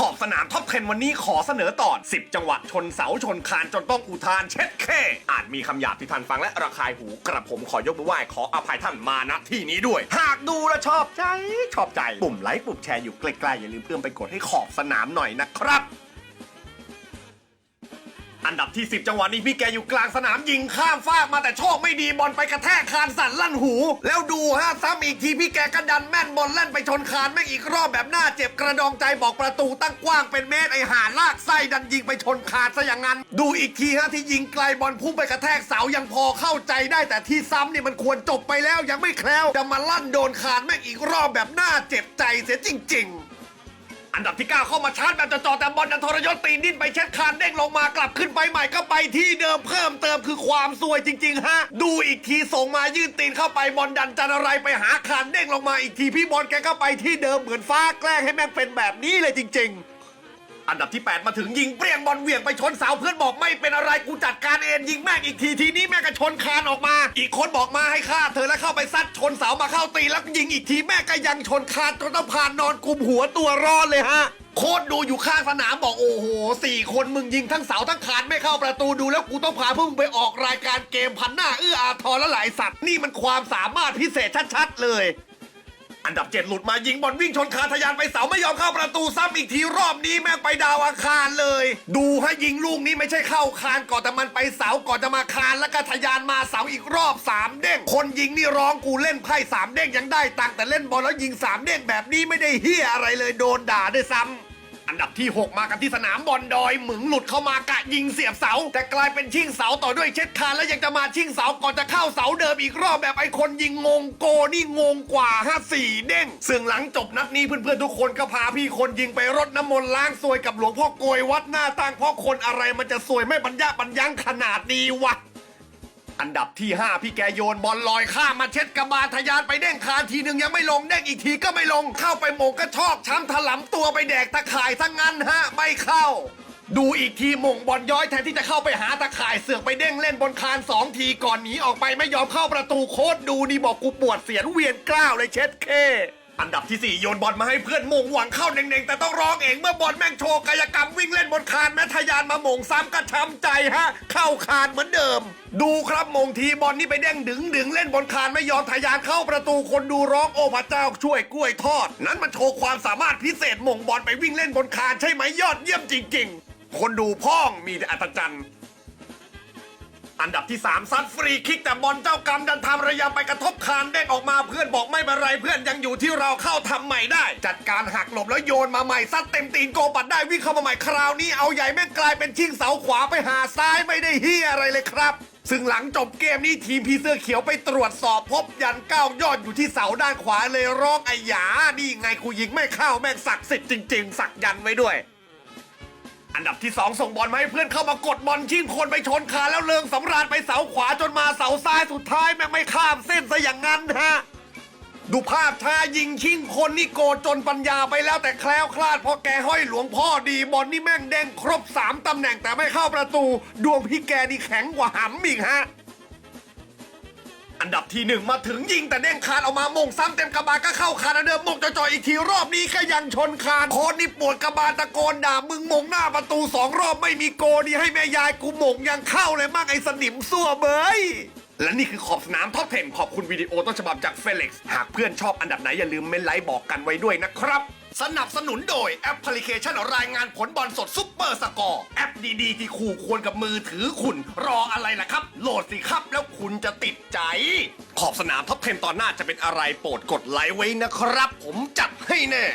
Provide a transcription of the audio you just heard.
ขอบสนามท็อปเทนวันนี้ขอเสนอตอน 10 จังหวะชนเสาชนคานจนต้องอุทานเช็ดแค่อาจมีคำหยาบที่ท่านฟังและระคายหูกระผมขอยกมือไหว้ขออภัยท่านมาณที่นี้ด้วย หากดูและชอบใจ ชอบใจ ปุ่มไลค์ปุ่มแชร์อยู่ใกล้ๆอย่าลืมเพื่อนไปกดให้ขอบสนามหน่อยนะครับ อันดับที่ 10 จังหวะนี้พี่แกอยู่กลางสนามยิงข้ามฟากมาแต่โชคไม่ดีบอลไปกระแทกคานสั่นลั่นหู แล้วดูฮะซ้ำอีกทีพี่แกก็ดันแม่นบอลเล่นไปชนคานแม่งอีกรอบแบบหน้าเจ็บกระดองใจบอกประตูตั้งกว้างเป็นเมตรไอหาลากไส้ดันยิงไปชนคานซะอย่างนั้น ดูอีกทีฮะที่ยิงไกลบอลพุ่งไปกระแทกเสายังพอเข้าใจได้แต่ที่ซ้ำนี่มันควรจบไปแล้วยังไม่แคล้วจะมาลั่นโดนคานแม่งอีกรอบแบบหน้าเจ็บใจเสียจริง ๆ อันดับที่ 9 เข้ามาชาร์จแบบจ่อๆแต่บอลดันทรยศตีนดิ้นไปเช็ดคานเด้งลงมากลับขึ้นไปใหม่ก็ไปที่เดิมเพิ่มเติมคือความซวยจริง ๆ ฮะ ดูอีกทีส่งมายื่นตีนเข้าไปบอลดันจันอะไรไปหาคานเด้งลงมาอีกทีพี่บอลแกก็ไปที่เดิมเหมือนฟ้าแกล้งให้แม่งเป็นแบบนี้เลยจริง ๆ อันดับที่ 8 มาถึงยิงเปรี้ยงบอลเหวี่ยงไปชนเสาเพื่อนบอกไม่เป็นอะไรกูจัดการเองยิงแม่งอีกทีทีนี้แม่งก็ชนคานออกมา อีกคนบอกมาให้ฆ่าเธอแล้วเข้าไปซัดชนเสามาเข้าตีแล้วยิงอีกทีแม่ก็ยังชนคานจนต้องผ่านนอนกุมหัวตัวรอดเลยฮะโค้ดดูอยู่ข้างสนามบอกโอ้โหสี่คนมึงยิงทั้งเสาทั้งคานไม่เข้าประตูดูแล้วกูต้องพาพวกมึงไปออกรายการเกมพันหน้าเอื้ออาทรและหลายสัตว์นี่มันความสามารถพิเศษชัดๆเลย อันดับเจ็ดหลุดมายิงบอลวิ่งชนคาทะยานไปเสาไม่ยอมเข้าประตูซ้ำอีกทีรอบนี้แม่งไปดาวอาคารเลย ดูให้ยิงลูกนี้ไม่ใช่เข้าคานก่อนแต่มันไปเสาก่อนจะมาคานแล้วก็ทะยานมาเสาอีกรอบสามเด้งคนยิงนี่ร้องกูเล่นไพ่สามเด้งยังได้ตังแต่เล่นบอลแล้วยิงสามเด้งแบบนี้ไม่ได้เฮียอะไรเลยโดนด่าด้วยซ้ำ อันดับที่ 6 มากันที่สนามบอลดอย หมึงหลุดเข้ามากะยิงเสียบเสา แต่กลายเป็นชิงเสาต่อด้วยเช็ดคานแล้วยังจะมาชิงเสาก่อนจะเข้าเสาเดิมอีกรอบแบบไอ้คนยิงงงโกนี่งงกว่าห้าสี่เด้งซึ่งหลังจบนัดนี้เพื่อนๆทุกคนก็พาพี่คนยิงไปรดน้ำมนต์ล้างซวยกับหลวงพ่อโกยวัดหน้าตั้งเพราะคนอะไรมันจะซวยไม่บรรยะบรรยังขนาดนี้วะ อันดับที่ 5 พี่แกโยนบอลลอยข้ามมาเช็ดกระบาลทะยานไปเด้งคานทีหนึ่งยังไม่ลงเด้งอีกทีก็ไม่ลงเข้าไปโหมงก็ชอกช้ำถลำตัวไปแดกตะข่ายทั้งนั้นฮะไม่เข้า ดูอีกทีหม่งบอลย้อยแทนที่จะเข้าไปหาตะข่ายเสือกไปเด้งเล่นบนคานสองทีก่อนหนีออกไปไม่ยอมเข้าประตูโคตรดูนี่บอกกูปวดเสียนเวียนกล้าวเลยเช็ดเค ที่ 4 โยนบอลมาให้เพื่อนมงหวังเข้าเน่งๆ แต่ต้องร้องเองเมื่อบอลแม่งโชว์กายกรรมวิ่งเล่นบนคานแม้ทะยานมามงซ้ำก็ช้ำใจฮะ เข้าคานเหมือนเดิม ดูครับมงทีบอลนี่ไปเด้งดึงดึงเล่นบนคานไม่ยอมทะยานเข้าประตูคนดูร้องโอ้พระเจ้าช่วยกล้วยทอด นั้นมันโชว์ความสามารถพิเศษมงบอลไปวิ่งเล่นบนคานใช่ไหมยอดเยี่ยมจริง ๆ คนดูพ่องมีแต่อัศจรรย์ อันดับที่ 3 ซัดฟรีคิกแต่บอลเจ้ากรรมดันทำระยะไปกระทบคานเด้งออกมาเพื่อนบอกไม่เป็นไรเพื่อนยังอยู่ที่เราเข้าทำใหม่ได้ จัดการหักหลบแล้วโยนมาใหม่ซัดเต็มตีนโกปัดได้วิ่งเข้ามาใหม่คราวนี้เอาใหญ่แม่งกลายเป็นชิงเสาขวาไปหาซ้ายไม่ได้เฮียอะไรเลยครับซึ่งหลังจบเกมนี้ทีมพีเสื้อเขียวไปตรวจสอบพบยันเก้ายอดอยู่ที่เสาด้านขวาเลยร้องไอ้หยา นี่ไงกูยิงไม่เข้าแม่งศักดิ์สิทธิ์จริง ๆ สักยันไว้ด้วย อันดับที่ 2 ส่งบอลมาให้เพื่อนเข้ามากดบอลชิงคนไปชนคานแล้วเลิงสำราญไปเสาขวาจนมาเสาซ้ายสุดท้ายแม่งไม่ข้ามเส้นซะอย่างนั้นฮะดูภาพช้ายิงชิงคนนี่โกรธจนปัญญาไปแล้วแต่แคล้วคลาดเพราะแกห้อยหลวงพ่อดีบอลนี่แม่งเด้งครบ 3ตำแหน่งแต่ไม่เข้าประตู ดวงพี่แกนี่แข็งกว่าหำอีกฮะ อันดับที่หนึ่งมาถึงยิงแต่เด้งคานออกมามงซ้ำเต็มกระบาลก็เข้าคานเดิมมงจ่อยๆอีกทีรอบนี้ก็ยังชนคานโคนนี่ปวดกระบาลตะโกนด่ามึงมงหน้าประตูสองรอบไม่มีโกนี่ให้แม่ยายกูมงยังเข้าเลยมั่งไอ้สนิมซั่วเบยและนี่คือขอบสนามท็อป10ขอบคุณวิดีโอต้นฉบับจากเฟลิกซ์หากเพื่อนชอบอันดับไหนอย่าลืมเม้นไลค์บอกกันไว้ด้วยนะครับ สนับสนุนโดยแอปพลิเคชันรายงานผลบอลสดซุปเปอร์สกอร์แอปดีๆ ที่คู่ควรกับมือถือคุณ รออะไรล่ะครับ โหลดสิครับแล้วคุณจะติดใจ ขอบสนามท็อปเทนตอนหน้าจะเป็นอะไรโปรดกดไลค์ไว้นะครับ ผมจัดให้แน่